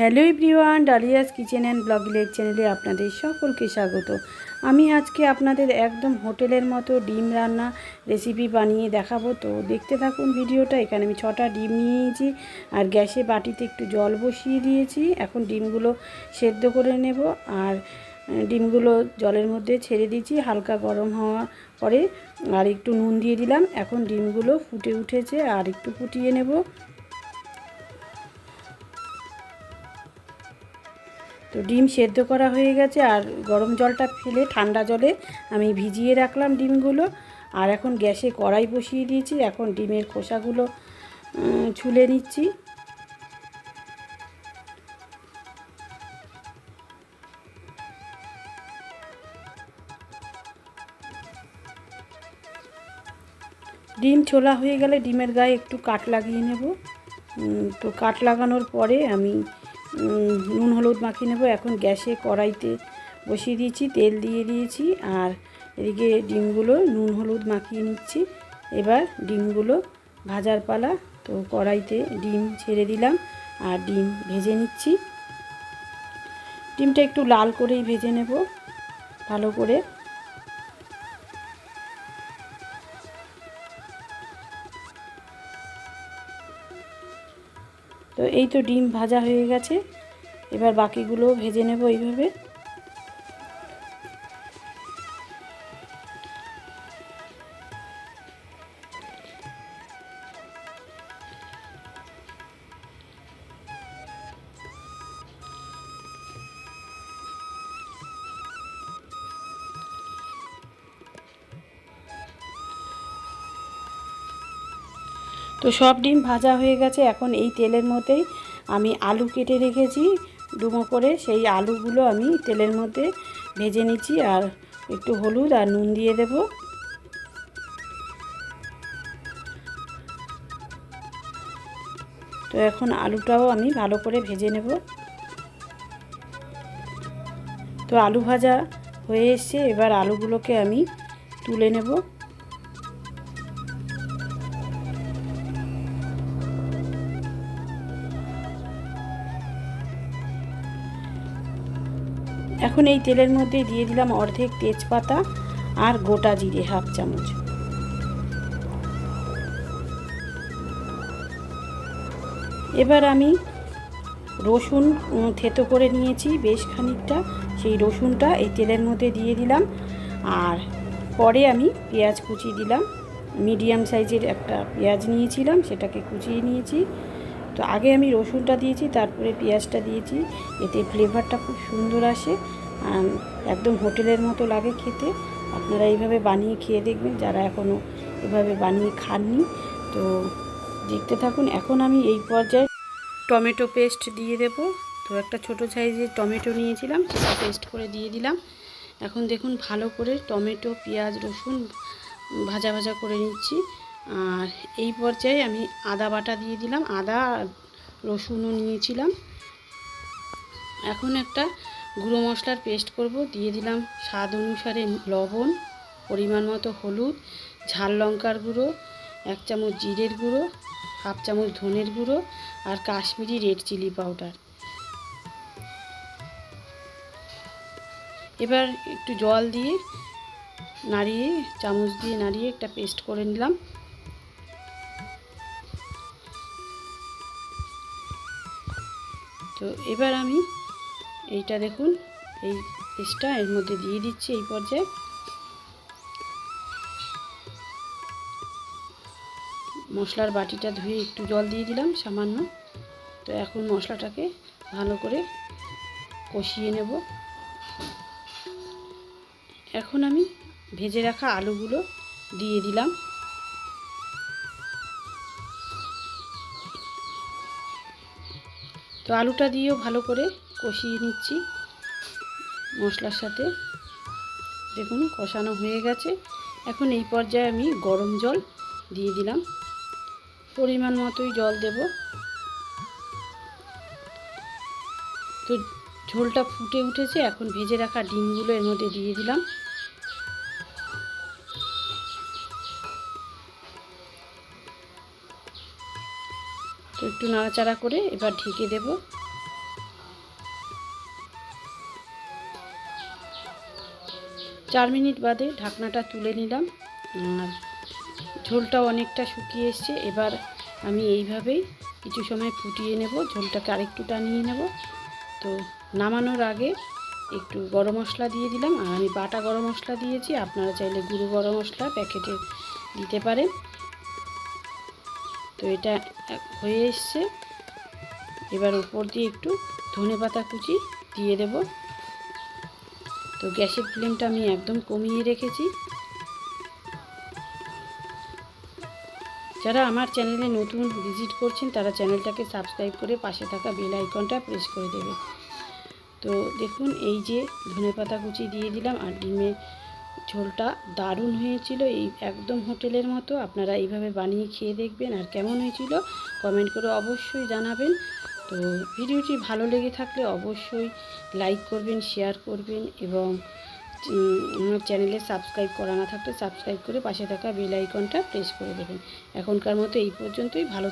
Hello everyone, Dalia's kitchen and ব্লগলের চ্যানেলে আপনাদের সকলকে স্বাগত। আমি আজকে আপনাদের একদম হোটেলের মতো ডিম রান্না রেসিপি বানিয়ে দেখাবো। তো দেখতে থাকুন ভিডিওটা, এখানে আমি ছটা ডিম নিয়েছি আর গ্যাসে বাটিতে একটু জল বসিয়ে দিয়েছি। এখন ডিমগুলো সেদ্ধ করে নেব আর ডিমগুলো জলের মধ্যে ছেড়ে দিয়েছি হালকা গরম হওয়া পরে। আর একটু নুন দিয়ে দিলাম। এখন ডিমগুলো ফুটে উঠেছে আর একটু ফুটিয়ে নেব। তো ডিম সেদ্ধ করা হয়ে গেছে আর গরম জলটা ফেলে ঠান্ডা জলে আমি ভিজিয়ে রাখলাম ডিমগুলো। আর এখন গ্যাসে কড়াই বসিয়ে দিয়েছি। এখন ডিমের খোসাগুলো ছুলে নিচ্ছি। ডিম ছোলা হয়ে গেলে ডিমের গায়ে একটু কাট লাগিয়ে নেব। তো কাট লাগানোর পরে আমি নুন হলুদ মাখিয়ে নেব। এখন গ্যাসে কড়াইতে বসিয়ে দিয়েছি, তেল দিয়ে দিয়েছি, আর এদিকে ডিমগুলো নুন হলুদ মাখিয়ে নিচ্ছি। এবার ডিমগুলো ভাজার পালা, তো কড়াইতে ডিম ছেড়ে দিলাম আর ডিম ভেজে নিচ্ছি। ডিমটা একটু লাল করেই ভেজে নেব, ভালো করে। তো এই তো ডিম ভাজা হয়ে গেছে। এবার বাকিগুলো ভেজে নেব এইভাবে। তো সব ডিম ভাজা হয়ে গেছে। এখন এই তেলের মধ্যেই আমি আলু কেটে রেখেছি, ডুমো করে। সেই আলুগুলো আমি তেলের মধ্যে ভেজে নিচ্ছি আর একটু হলুদ আর নুন দিয়ে দেব। তো এখন আলুটাও আমি ভালো করে ভেজে নেব। তো আলু ভাজা হয়ে এসছে। এবার আলুগুলোকে আমি তুলে নেব। এখন এই তেলের মধ্যে দিয়ে দিলাম অর্ধেক তেজপাতা আর গোটা জিরে হাফ চামচ। এবার আমি রসুন থেতো করে নিয়েছি বেশ খানিকটা। সেই রসুনটা এই তেলের মধ্যে দিয়ে দিলাম। আর পরে আমি পেঁয়াজ কুচি দিলাম। মিডিয়াম সাইজের একটা পেঁয়াজ নিয়েছিলাম, সেটাকে কুচিয়ে নিয়েছি। তো আগে আমি রসুনটা দিয়েছি, তারপরে পেঁয়াজটা দিয়েছি, এতে ফ্লেভারটা খুব সুন্দর আসে। একদম হোটেলের মতো লাগে খেতে। আপনারা এইভাবে বানিয়ে খেয়ে দেখবেন, যারা এখনও এভাবে বানিয়ে খাননি। তো দেখতে থাকুন, এখন আমি এই পর্যায়ে টমেটো পেস্ট দিয়ে দেব। তো একটা ছোট সাইজের টমেটো নিয়েছিলাম, সেটা পেস্ট করে দিয়ে দিলাম। এখন দেখুন, ভালো করে টমেটো, পেঁয়াজ, রসুন ভাজা ভাজা করে নিচ্ছি। আর এই পর্যায়ে আমি আদা বাটা দিয়ে দিলাম। আদা রসুনও নিয়েছিলাম। এখন একটা গুঁড়ো মশলার পেস্ট করব। দিয়ে দিলাম স্বাদ অনুসারে লবণ, পরিমাণ মতো হলুদ, ঝাল লঙ্কার গুঁড়ো, এক চামচ জিরের গুঁড়ো, হাফ চামচ ধনের গুঁড়ো আর কাশ্মীরি রেড চিলি পাউডার। এবার একটু জল দিয়ে নাড়িয়ে, চামচ দিয়ে নাড়িয়ে একটা পেস্ট করে নিলাম। তো এবার আমি এইটা দেখুন, এই পেস্টটা এর মধ্যে দিয়ে দিচ্ছি এই পর্যায়ে। মশলার বাটিটা ধুয়ে একটু জল দিয়ে দিলাম সামান্য। তো এখন মশলাটাকে ভালো করে কষিয়ে নেব। এখন আমি ভেজে রাখা আলুগুলো দিয়ে দিলাম। তো আলুটা দিয়েও ভালো করে কষিয়ে নিচ্ছি মশলার সাথে। দেখুন, কষানো হয়ে গেছে। এখন এই পর্যায়ে আমি গরম জল দিয়ে দিলাম। পরিমাণ মতোই জল দেব। তো ঝোলটা ফুটে উঠেছে। এখন ভেজে রাখা ডিমগুলো এর মধ্যে দিয়ে দিলাম। তো একটু নাড়াচাড়া করে এবার ঢেকে দেব। চার মিনিট বাদে ঢাকনাটা তুলে নিলাম। আর ঝোলটা অনেকটা শুকিয়ে এসছে। এবার আমি এইভাবেই কিছু সময় ফুটিয়ে নেব। ঝোলটাকে আরেকটু টানিয়ে নেব। তো নামানোর আগে একটু গরম মশলা দিয়ে দিলাম। আর আমি বাটা গরম মশলা দিয়েছি। আপনারা চাইলে গুঁড়ো গরম মশলা প্যাকেটে দিতে পারেন। তো এটা হয়ে এসছে। এবার উপর দিয়ে একটু ধনে পাতা কুচি দিয়ে দেব। তো গ্যাসের ফ্লেমটা আমি একদম কমিয়ে রেখেছি। যারা আমার চ্যানেলে নতুন ভিজিট করছেন, তারা চ্যানেলটাকে সাবস্ক্রাইব করে পাশে থাকা বেল আইকনটা প্রেস করে দেবে। তো দেখুন, এই যে ধনেপাতা কুচি দিয়ে দিলাম, আর ডিমের ঝোলটা দারুণ হয়েছিল। এই একদম হোটেলের মতো আপনারা এইভাবে বানিয়ে খেয়ে দেখবেন। আর কেমন হয়েছিল কমেন্ট করে অবশ্যই জানাবেন। তো ভিডিওটি ভালো লেগে থাকলে অবশ্যই লাইক করবেন, শেয়ার করবেন এবং আমার চ্যানেলে সাবস্ক্রাইব করা না থাকলে সাবস্ক্রাইব করে পাশে থাকা বেল আইকনটা প্রেস করে দেবেন। এখনকার মতো এই পর্যন্তই। ভালো